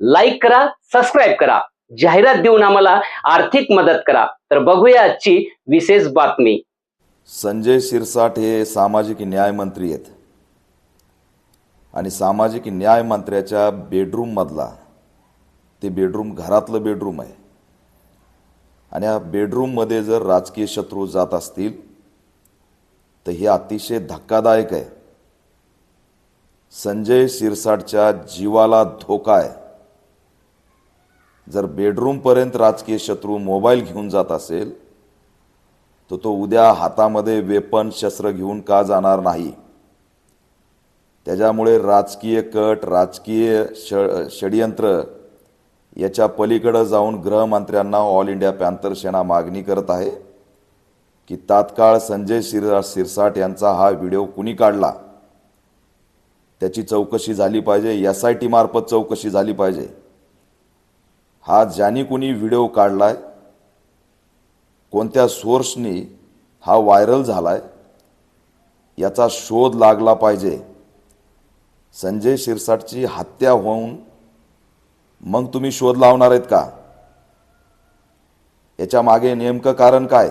Like करा subscribe करा. जाहिरात देऊन आम्हाला आर्थिक मदत करा. तर बघूया आजची विशेष बातमी. संजय शिरसाट हे सामाजिक न्याय मंत्री आहेत. आणि सामाजिक न्याय मंत्र्याच्या बेडरूममधला ते बेडरूम घरातलं बेडरूम आहे. आणि या बेडरूममध्ये जर राजकीय शत्रू जात असतील तर हे अतिशय धक्कादायक आहे. संजय शिरसाटच्या जीवाला धोका आहे. जर बेडरूमपर्यंत राजकीय शत्रू मोबाईल घेऊन जात असेल तर तो उद्या हातामध्ये वेपन शस्त्र घेऊन का जाणार नाही? त्याच्यामुळे राजकीय कट राजकीय ष षडयंत्र याच्या पलीकडं जाऊन गृहमंत्र्यांना ऑल इंडिया पॅन्थर सेना मागणी करत आहे की तात्काळ संजय शिर शिरसाट यांचा हा व्हिडिओ कुणी काढला? त्याची चौकशी झाली पाहिजे एस आय टीमार्फत चौकशी झाली पाहिजे. हा ज्याने कुणी व्हिडिओ काढलाय कोणत्या सोर्सनी हा व्हायरल झाला आहे याचा शोध लागला पाहिजे. संजय शिरसाटची हत्या होऊन मग तुम्ही शोध लावणार आहेत का? याच्या मागे नेमकं कारण काय?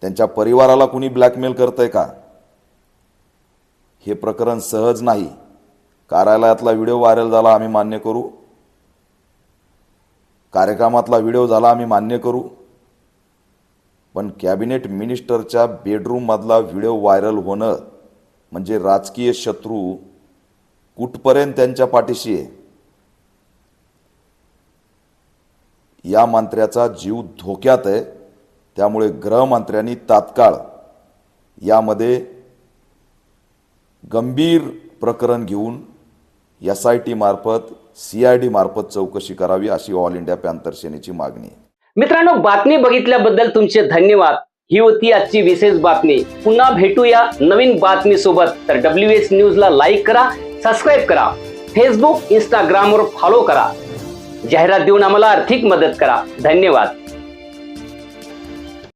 त्यांच्या परिवाराला कुणी ब्लॅकमेल करतंय का? हे प्रकरण सहज नाही. कार्यालयातला व्हिडिओ व्हायरल झाला आम्ही मान्य करू. कार्यक्रमातला व्हिडिओ झाला आम्ही मान्य करू. पण कॅबिनेट मिनिस्टरच्या बेडरूममधला व्हिडिओ व्हायरल होणं म्हणजे राजकीय शत्रू कुठपर्यंत त्यांच्या पाठीशी आहे? या मंत्र्याचा जीव धोक्यात आहे. त्यामुळे गृहमंत्र्यांनी तात्काळ यामध्ये गंभीर प्रकरण घेऊन एस आय टी सीआयडी मार्फत चौकशी करावी अशी ऑल इंडिया पॅन्थर सेनेची मागणी. मित्रांनो बातमी बघितल्याबद्दल तुमचे धन्यवाद. ही होती आजची विशेष बातमी. पुन्हा भेटूया नवीन बातमी सोबत तर डब्ल्यू एच न्यूजला लाईक करा सबस्क्राईब करा. फेसबुक इंस्टाग्रामवर फॉलो करा. जाहिरात देऊन आम्हाला आर्थिक मदत करा. धन्यवाद.